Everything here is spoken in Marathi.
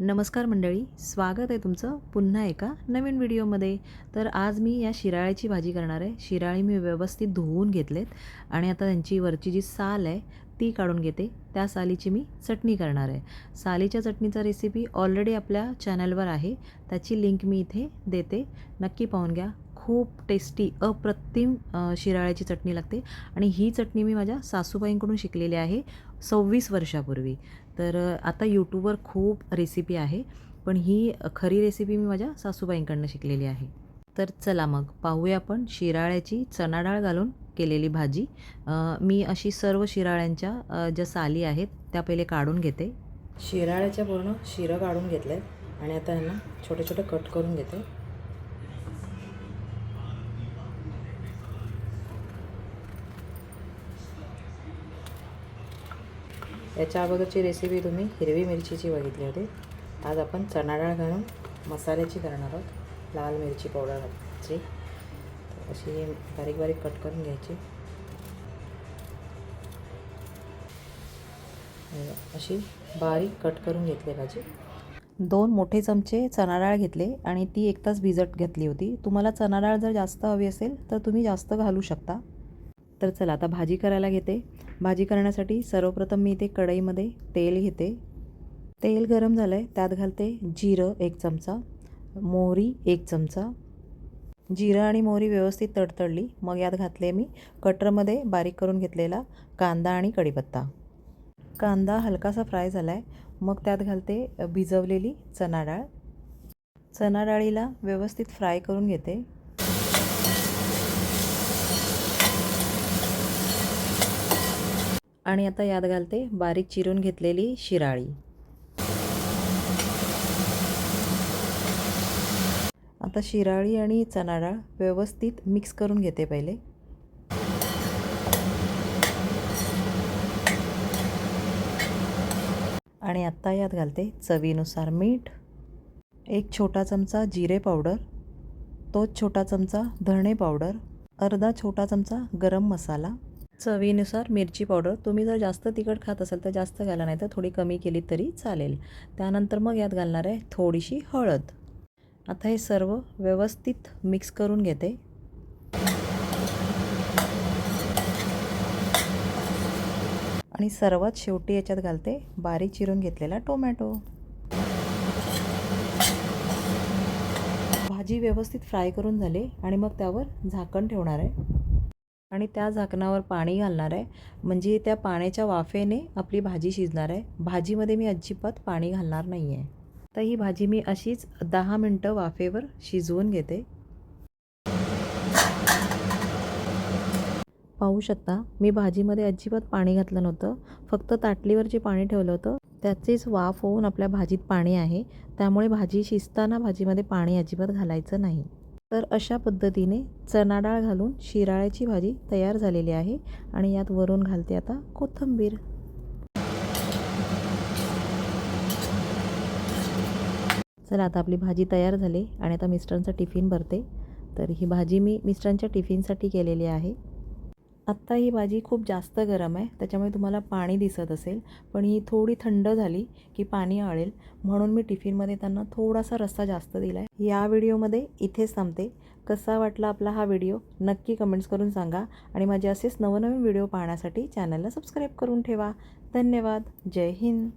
नमस्कार मंडळी स्वागत आहे तुमचं पुन्हा एका नवीन व्हिडिओमध्ये. तर आज मी या शिराळ्याची भाजी करणार आहे. शिराळी मी व्यवस्थित धुवून घेतलेत आणि आता त्यांची वरची जी साल आहे ती काढून घेते. त्या सालीची मी चटणी करणार आहे. सालीच्या चटणीचा रेसिपी ऑलरेडी आपल्या चॅनलवर आहे. त्याची लिंक मी इथे देते. नक्की पाहून घ्या. खूप टेस्टी अप्रतिम शिराळ्याची चटणी लागते. आणि ही चटणी मी माझ्या सासूबाईंकडून शिकलेली आहे सव्वीस वर्षापूर्वी. तर आता यूट्यूबवर खूप रेसिपी आहे. पण ही खरी रेसिपी मी माझ्या सासूबाईंकडनं शिकलेली आहे. तर चला मग पाहूया आपण शिराळ्याची चणाडाळ घालून केलेली भाजी. मी अशी सर्व शिराळ्यांच्या ज्या साली आहेत त्या पहिले काढून घेते. शिराळ्याच्या पूर्ण शिरं काढून घेतले आणि आता यांना छोटे छोटे कट करून घेते. याच्या अगोदरची रेसिपी तुम्ही हिरवी मिरचीची बघितली होती. आज आपण चणा डाळ घालून मसाल्याची करणार आहोत. लाल मिरची पावडर अशी बारीक बारीक कट करून घ्यायची. अशी बारीक कट करून घेतली भाजी. दोन मोठे चमचे चणा डाळ घेतले आणि ती एक तास भिजत घेतली होती. तुम्हाला चणा डाळ जर जास्त हवी असेल तर तुम्ही जास्त घालू शकता. तर चला आता भाजी करायला घेते. भाजी करण्यासाठी सर्वप्रथम मी इथे कढईमध्ये तेल घेते. तेल गरम झालं आहे त्यात घालते जिरं एक चमचा मोहरी एक चमचा. जिरं आणि मोहरी व्यवस्थित तडतडली मग यात घातले मी कटरमध्ये बारीक करून घेतलेला कांदा आणि कढीपत्ता. कांदा हलकासा फ्राय झाला आहे मग त्यात घालते भिजवलेली चणा डाळ. चणा डाळीला व्यवस्थित फ्राय करून घेते. आणि आता यात घालते बारीक चिरून घेतलेली शिराळी. आता शिराळी आणि चणा डाळ व्यवस्थित मिक्स करून घेते पहिले. आणि आत्ता यात घालते चवीनुसार मीठ. एक छोटा चमचा जिरे पावडर तोच छोटा चमचा धणे पावडर अर्धा छोटा चमचा गरम मसाला चवीनुसार मिरची पावडर. तुम्ही जर जास्त तिखट खात असाल तर जास्त घाला नाही तर थोडी कमी केली तरी चालेल. त्यानंतर मग यात घालणार आहे थोडीशी हळद. आता हे सर्व व्यवस्थित मिक्स करून घेते. आणि सर्वात शेवटी याच्यात घालते बारीक चिरून घेतलेला टोमॅटो. भाजी व्यवस्थित फ्राय करून झाली आणि मग त्यावर झाकण ठेवणार आहे. आणि त्या झाकणावर पाणी घालणार आहे. म्हणजे त्या पाण्याच्या वाफेने आपली भाजी शिजणार आहे. भाजीमध्ये मी अजिबात पाणी घालणार नाही आहे तर ही भाजी मी अशीच दहा मिनटं वाफेवर शिजवून घेते. पाहू शकता मी भाजीमध्ये अजिबात पाणी घातलं नव्हतं. फक्त ताटलीवर जे पाणी ठेवलं होतं त्याचेच वाफ होऊन आपल्या भाजीत पाणी आहे. त्यामुळे भाजी शिजताना भाजीमध्ये पाणी अजिबात घालायचं नाही. तर अशा पद्धतीने चणा डाळ घालून शिराळ्याची भाजी तयार झालेली आहे आणि यात वरून घालते आता कोथिंबीर. चला आता आपली भाजी तयार झाली आणि आता मिस्टरांचा टिफिन भरते. तर ही भाजी मी मिस्टरांच्या टिफिनसाठी केलेली आहे. आत्ता ही भाजी खूप जास्त गरम आहे त्याच्यामुळे तुम्हाला पाणी दिसत असेल पण ही थोडी थंड झाली की पाणी आळेल. म्हणून मी टिफिनमध्ये त्यांना थोडासा रस्सा जास्त दिला आहे या व्हिडिओमध्ये इथेच थांबते. कसा वाटला आपला हा व्हिडिओ नक्की कमेंट्स करून सांगा आणि माझे असेच नवनवीन व्हिडिओ पाहण्यासाठी चॅनलला सबस्क्राईब करून ठेवा. धन्यवाद. जय हिंद.